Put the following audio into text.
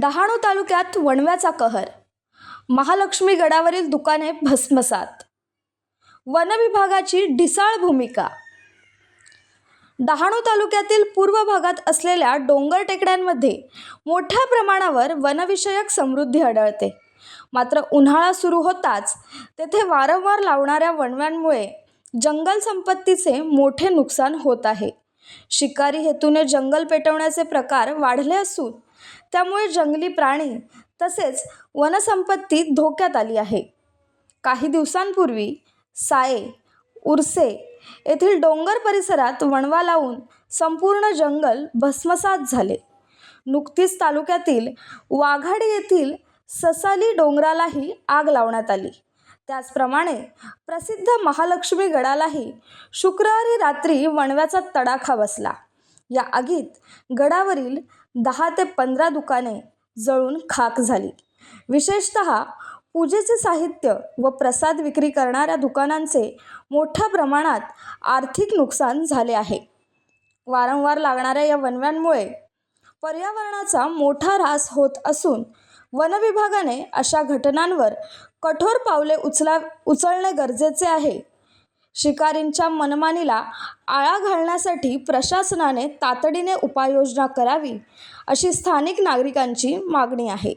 डहाणू तालुक्यात वणव्याचा कहर. महालक्ष्मी गडावरील दुकाने भस्मसात. वनविभागाची ढिसाळ भूमिका. डहाणू तालुक्यातील पूर्व भागात असलेल्या डोंगर टेकड्यांमध्ये मोठ्या प्रमाणावर वनविषयक समृद्धी आढळते. मात्र उन्हाळा सुरू होताच तेथे वारंवार लावणाऱ्या वणव्यांमुळे जंगल संपत्तीचे मोठे नुकसान होत आहे. शिकारी हेतूने जंगल पेटवण्याचे प्रकार वाढले असून त्यामुळे जंगली प्राणी तसेच वनसंपत्ती धोक्यात आली आहे. काही दिवसांपूर्वी साये उर्से येथील डोंगर परिसरात वणवा लावून संपूर्ण जंगल भस्मसात झाले. नुकतीच तालुक्यातील वाघाडी येथील ससाली डोंगरालाही आग लावण्यात आली. त्याचप्रमाणे प्रसिद्ध महालक्ष्मी गडालाही शुक्रवारी रात्री वणव्याचा तडाखा बसला. या आगीत गडावरील दहा ते पंधरा दुकाने जळून खाक झाली. विशेषत पूजेचे साहित्य व प्रसाद विक्री करणाऱ्या दुकानांचे मोठ्या प्रमाणात आर्थिक नुकसान झाले आहे. वारंवार लागणाऱ्या या वनव्यांमुळे पर्यावरणाचा मोठा ऱ्हास होत असून वनविभागाने अशा घटनांवर कठोर पावले उचला उचलणे गरजेचे आहे. शिकारींच्या मनमानीला आळा घालण्यासाठी प्रशासनाने तातडीने उपाययोजना करावी अशी स्थानिक नागरिकांची मागणी आहे.